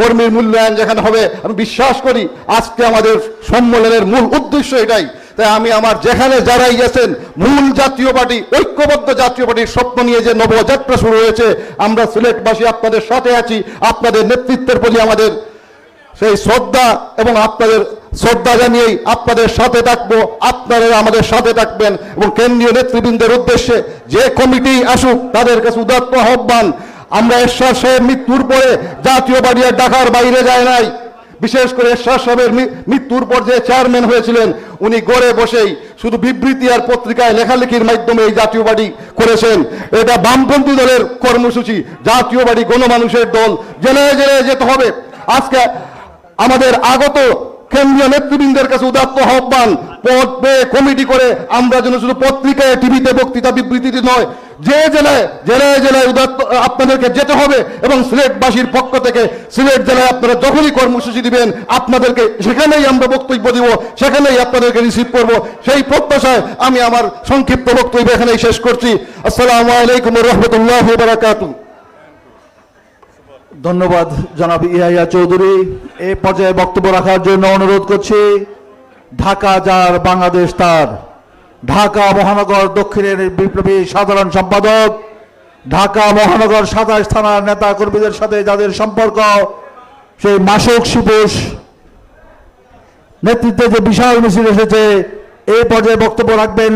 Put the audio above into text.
কর্মীর মূল্যায়ন যেখানে হবে, আমি বিশ্বাস করি আজকে আমাদের সম্মেলনের মূল উদ্দেশ্য এটাই। তাই আমি আমার যেখানে যারাই গেছেন মূল জাতীয় পার্টি, ঐক্যবদ্ধ জাতীয় পার্টির স্বপ্ন নিয়ে যে নবযাত্রা শুরু হয়েছে, আমরা সিলেটবাসী আপনাদের সাথে আছি, আপনাদের নেতৃত্বের প্রতি আমাদের সেই শ্রদ্ধা এবং আপনাদের শ্রদ্ধা জানিয়েই আপনাদের সাথে থাকব, আপনারা আমাদের সাথে থাকবেন এবং কেন্দ্রীয় নেতৃবৃন্দের উদ্দেশ্যে যে কমিটি আসুক, তাদের কাছে উদাত্ত আহ্বান আমরা এরশাদ সাহেব মৃত্যুর পরে জাতীয় পার্টি আর ঢাকার বাইরে যায় নাই। বিশেষ করে এরশাদ সাহেবের মৃত্যুর পর যে চেয়ারম্যান হয়েছিলেন, উনি গড়ে বসেই শুধু বিবৃতি আর পত্রিকায় লেখালেখির মাধ্যমে এই জাতীয় বাড়ি করেছেন। এটা বামপন্থী দলের কর্মসূচি, জাতীয় বাড়ি গণমানুষের দল। জেলায় জেলে যেতে হবে। আজকে আমাদের আগত কেন্দ্রীয় নেতৃবৃন্দের কাছে উদাত্ত আহ্বান। পদ পেয়ে কমিটি করে আমরা যেন শুধু পত্রিকায়, টিভিতে বক্তৃতা বিবৃতিতে নয়, যে জেলায় জেলায় জেলায় উদাত্ত, আপনাদেরকে যেতে হবে এবং সিলেটবাসীর পক্ষ থেকে সিলেট জেলায় আপনারা যখনই কর্মসূচি দিবেন, আপনাদেরকে সেখানেই আমরা বক্তব্য দিব, সেখানেই আপনাদেরকে রিসিভ করব। সেই প্রত্যাশায় আমি আমার সংক্ষিপ্ত বক্তব্য এখানেই শেষ করছি। আসসালামু আলাইকুম রহমতুল্লাহ বারাকাতু ধন্যবাদ জনাব ইয়াহিয়া চৌধুরী। এই পর্যায়ে বক্তব্য রাখার জন্য অনুরোধ করছি, ঢাকা যার বাংলাদেশ তার। ঢাকা মহানগর দক্ষিণের বিপ্লবী সাধারণ সম্পাদক, ঢাকা মহানগর সাতাশ থানার নেতা কর্মীদের সাথে যাদের সম্পর্ক, সেই মাসুক শিপুষ নেতৃত্বে যে বিশাল মিছিল এসেছে এই পর্যায়ে বক্তব্য রাখবেন